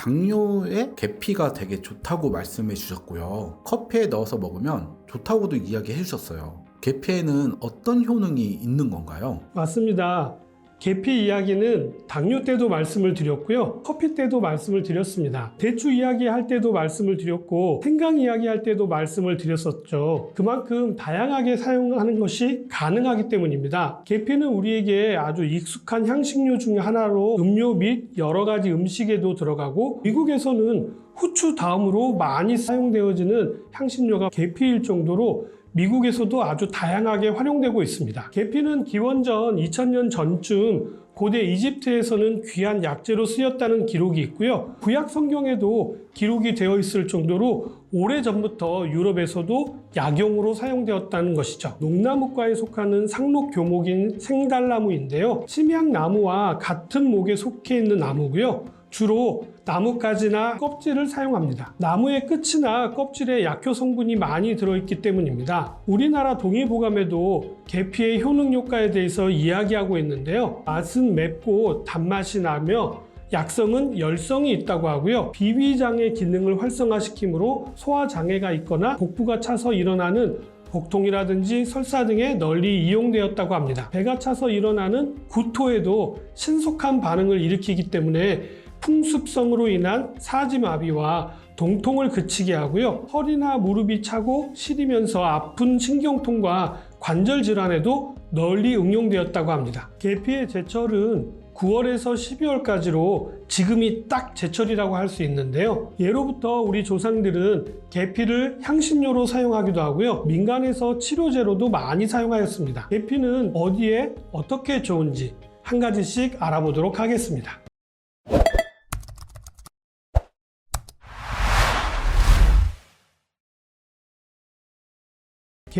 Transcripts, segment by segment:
당뇨에 계피가 되게 좋다고 말씀해 주셨고요. 커피에 넣어서 먹으면 좋다고도 이야기해 주셨어요. 계피에는 어떤 효능이 있는 건가요? 맞습니다. 계피 이야기는 당뇨 때도 말씀을 드렸고요. 커피 때도 말씀을 드렸습니다. 대추 이야기할 때도 말씀을 드렸고 생강 이야기할 때도 말씀을 드렸었죠. 그만큼 다양하게 사용하는 것이 가능하기 때문입니다. 계피는 우리에게 아주 익숙한 향신료 중 하나로 음료 및 여러 가지 음식에도 들어가고 미국에서는 후추 다음으로 많이 사용되어지는 향신료가 계피일 정도로 미국에서도 아주 다양하게 활용되고 있습니다. 계피는 기원전 2000년 전쯤 고대 이집트에서는 귀한 약재로 쓰였다는 기록이 있고요. 구약 성경에도 기록이 되어 있을 정도로 오래전부터 유럽에서도 약용으로 사용되었다는 것이죠. 농나무과에 속하는 상록 교목인 생달나무인데요. 심양나무와 같은 목에 속해 있는 나무고요. 주로 나뭇가지나 껍질을 사용합니다. 나무의 끝이나 껍질에 약효 성분이 많이 들어있기 때문입니다. 우리나라 동의보감에도 계피의 효능 효과에 대해서 이야기하고 있는데요. 맛은 맵고 단맛이 나며 약성은 열성이 있다고 하고요. 비위장의 기능을 활성화시키므로 소화장애가 있거나 복부가 차서 일어나는 복통이라든지 설사 등에 널리 이용되었다고 합니다. 배가 차서 일어나는 구토에도 신속한 반응을 일으키기 때문에 풍습성으로 인한 사지마비와 동통을 그치게 하고요. 허리나 무릎이 차고 시리면서 아픈 신경통과 관절 질환에도 널리 응용되었다고 합니다. 계피의 제철은 9월에서 12월까지로 지금이 딱 제철이라고 할 수 있는데요. 예로부터 우리 조상들은 계피를 향신료로 사용하기도 하고요. 민간에서 치료제로도 많이 사용하였습니다. 계피는 어디에 어떻게 좋은지 한 가지씩 알아보도록 하겠습니다.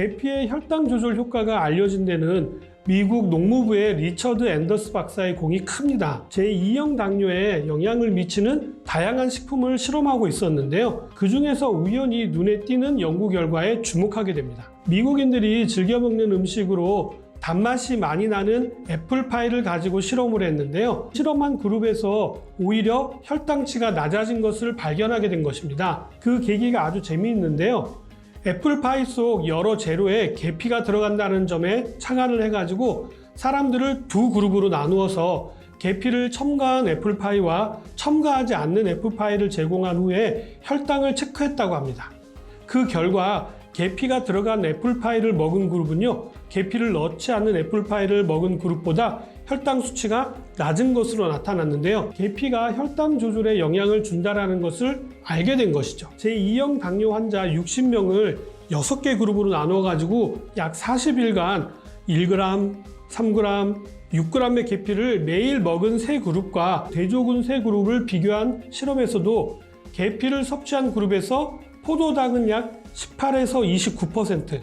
계피의 혈당 조절 효과가 알려진 데는 미국 농무부의 리처드 앤더스 박사의 공이 큽니다. 제2형 당뇨에 영향을 미치는 다양한 식품을 실험하고 있었는데요. 그 중에서 우연히 눈에 띄는 연구 결과에 주목하게 됩니다. 미국인들이 즐겨 먹는 음식으로 단맛이 많이 나는 애플파이를 가지고 실험을 했는데요. 실험한 그룹에서 오히려 혈당치가 낮아진 것을 발견하게 된 것입니다. 그 계기가 아주 재미있는데요. 애플파이 속 여러 재료에 계피가 들어간다는 점에 착안을 해가지고 사람들을 두 그룹으로 나누어서 계피를 첨가한 애플파이와 첨가하지 않는 애플파이를 제공한 후에 혈당을 체크했다고 합니다. 그 결과 계피가 들어간 애플파이를 먹은 그룹은요, 계피를 넣지 않는 애플파이를 먹은 그룹보다 혈당 수치가 낮은 것으로 나타났는데요. 계피가 혈당 조절에 영향을 준다라는 것을 알게 된 것이죠. 제2형 당뇨 환자 60명을 6개 그룹으로 나누어 가지고 약 40일간 1g, 3g, 6g의 계피를 매일 먹은 세 그룹과 대조군 세 그룹을 비교한 실험에서도 계피를 섭취한 그룹에서 포도당은 약 18에서 29%,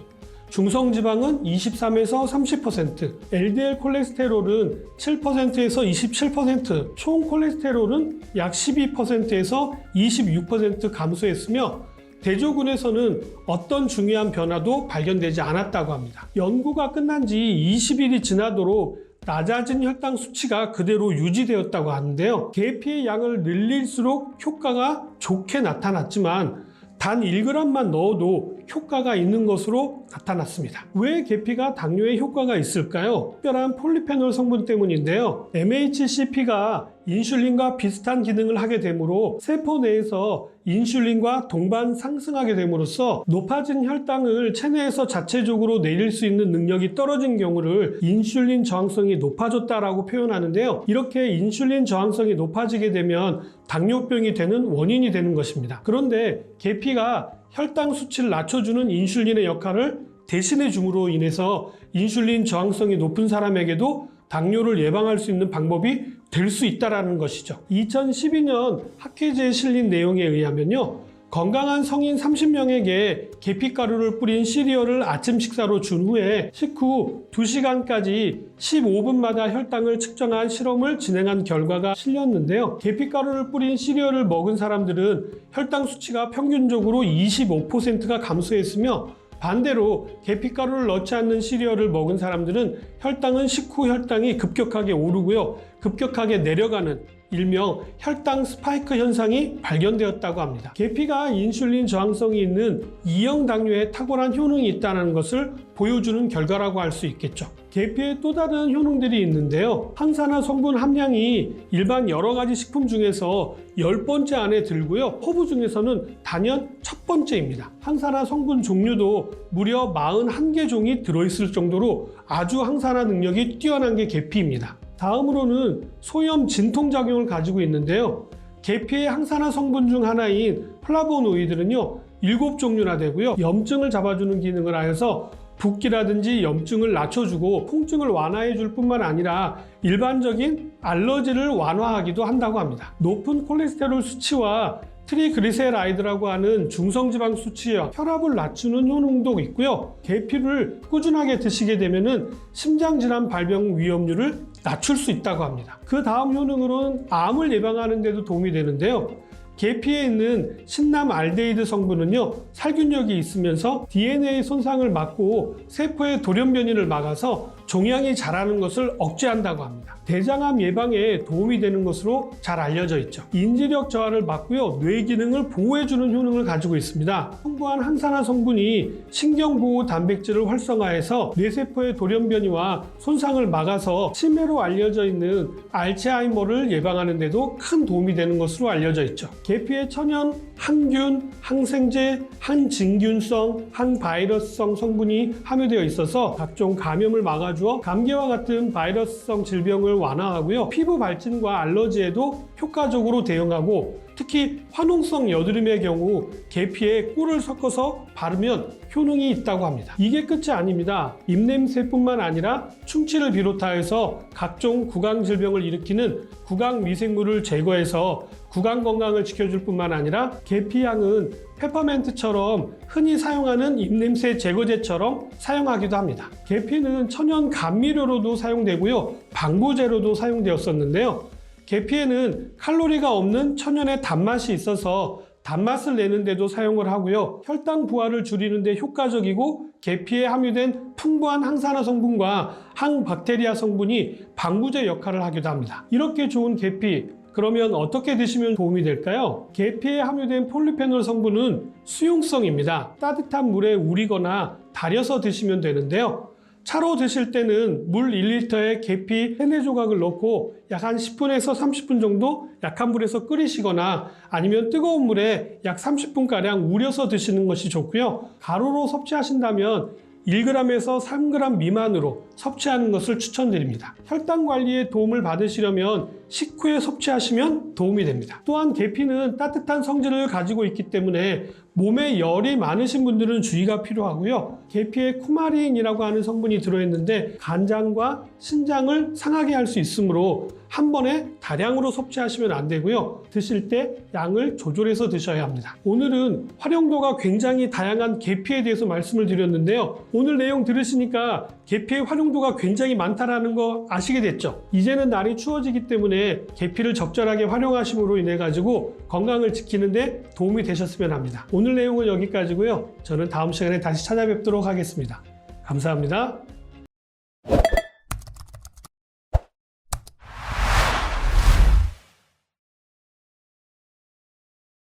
중성지방은 23에서 30%, LDL 콜레스테롤은 7%에서 27%, 총 콜레스테롤은 약 12%에서 26% 감소했으며 대조군에서는 어떤 중요한 변화도 발견되지 않았다고 합니다. 연구가 끝난 지 20일이 지나도록 낮아진 혈당 수치가 그대로 유지되었다고 하는데요. 계피의 양을 늘릴수록 효과가 좋게 나타났지만 단 1g만 넣어도 효과가 있는 것으로 나타났습니다. 왜 계피가 당뇨에 효과가 있을까요? 특별한 폴리페놀 성분 때문인데요. MHCP가 인슐린과 비슷한 기능을 하게 되므로 세포 내에서 인슐린과 동반 상승하게 됨으로써 높아진 혈당을 체내에서 자체적으로 내릴 수 있는 능력이 떨어진 경우를 인슐린 저항성이 높아졌다라고 표현하는데요. 이렇게 인슐린 저항성이 높아지게 되면 당뇨병이 되는 원인이 되는 것입니다. 그런데 계피가 혈당 수치를 낮춰주는 인슐린의 역할을 대신해 줌으로 인해서 인슐린 저항성이 높은 사람에게도 당뇨를 예방할 수 있는 방법이 될 수 있다라는 것이죠. 2012년 학회지에 실린 내용에 의하면요. 건강한 성인 30명에게 계피가루를 뿌린 시리얼을 아침 식사로 준 후에 식후 2시간까지 15분마다 혈당을 측정한 실험을 진행한 결과가 실렸는데요. 계피가루를 뿌린 시리얼을 먹은 사람들은 혈당 수치가 평균적으로 25%가 감소했으며 반대로 계피가루를 넣지 않는 시리얼을 먹은 사람들은 혈당은 식후 혈당이 급격하게 오르고요. 급격하게 내려가는 일명 혈당 스파이크 현상이 발견되었다고 합니다. 계피가 인슐린 저항성이 있는 2형 당뇨에 탁월한 효능이 있다는 것을 보여주는 결과라고 할 수 있겠죠. 계피의 또 다른 효능들이 있는데요. 항산화 성분 함량이 일반 여러 가지 식품 중에서 10번째 안에 들고요. 허브 중에서는 단연 첫 번째입니다. 항산화 성분 종류도 무려 41개 종이 들어있을 정도로 아주 항산화 능력이 뛰어난 게 계피입니다. 다음으로는 소염 진통작용을 가지고 있는데요. 계피의 항산화 성분 중 하나인 플라보노이드는요, 7종류나 되고요. 염증을 잡아주는 기능을 하여서 붓기라든지 염증을 낮춰주고 통증을 완화해 줄 뿐만 아니라 일반적인 알러지를 완화하기도 한다고 합니다. 높은 콜레스테롤 수치와 트리그리세라이드라고 하는 중성지방 수치와 혈압을 낮추는 효능도 있고요. 계피를 꾸준하게 드시게 되면은 심장질환 발병 위험률을 낮출 수 있다고 합니다. 그 다음 효능으로는 암을 예방하는 데도 도움이 되는데요. 계피에 있는 신남 알데히드 성분은요 살균력이 있으면서 DNA 손상을 막고 세포의 돌연 변이를 막아서 종양이 자라는 것을 억제한다고 합니다. 대장암 예방에 도움이 되는 것으로 잘 알려져 있죠. 인지력 저하를 막고요 뇌 기능을 보호해주는 효능을 가지고 있습니다. 풍부한 항산화 성분이 신경 보호 단백질을 활성화해서 뇌세포의 돌연 변이와 손상을 막아서 치매로 알려져 있는 알츠하이머를 예방하는 데도 큰 도움이 되는 것으로 알려져 있죠. 계피의 천연 항균, 항생제, 항진균성, 항바이러스성 성분이 함유되어 있어서 각종 감염을 막아주어 감기와 같은 바이러스성 질병을 완화하고요. 피부 발진과 알러지에도 효과적으로 대응하고 특히 화농성 여드름의 경우 계피에 꿀을 섞어서 바르면 효능이 있다고 합니다. 이게 끝이 아닙니다. 입냄새뿐만 아니라 충치를 비롯하여서 각종 구강 질병을 일으키는 구강 미생물을 제거해서 구강 건강을 지켜줄 뿐만 아니라 계피향은 페퍼멘트처럼 흔히 사용하는 입냄새 제거제처럼 사용하기도 합니다. 계피는 천연 감미료로도 사용되고요. 방부제로도 사용되었었는데요. 계피에는 칼로리가 없는 천연의 단맛이 있어서 단맛을 내는데도 사용을 하고요. 혈당 부하를 줄이는데 효과적이고 계피에 함유된 풍부한 항산화 성분과 항박테리아 성분이 방부제 역할을 하기도 합니다. 이렇게 좋은 계피 그러면 어떻게 드시면 도움이 될까요? 계피에 함유된 폴리페놀 성분은 수용성입니다. 따뜻한 물에 우리거나 달여서 드시면 되는데요. 차로 드실 때는 물 1리터에 계피 3, 4조각을 넣고 약 한 10분에서 30분 정도 약한 불에서 끓이시거나 아니면 뜨거운 물에 약 30분가량 우려서 드시는 것이 좋고요. 가루로 섭취하신다면 1g에서 3g 미만으로 섭취하는 것을 추천드립니다. 혈당 관리에 도움을 받으시려면 식후에 섭취하시면 도움이 됩니다. 또한 계피는 따뜻한 성질을 가지고 있기 때문에 몸에 열이 많으신 분들은 주의가 필요하고요. 계피에 쿠마린이라고 하는 성분이 들어있는데 간장과 신장을 상하게 할 수 있으므로 한 번에 다량으로 섭취하시면 안 되고요. 드실 때 양을 조절해서 드셔야 합니다. 오늘은 활용도가 굉장히 다양한 계피에 대해서 말씀을 드렸는데요. 오늘 내용 들으시니까 계피의 활용도가 굉장히 많다라는 거 아시게 됐죠? 이제는 날이 추워지기 때문에 계피를 적절하게 활용하심으로 인해 가지고 건강을 지키는데 도움이 되셨으면 합니다. 오늘 내용은 여기까지고요. 저는 다음 시간에 다시 찾아뵙도록 하겠습니다. 감사합니다.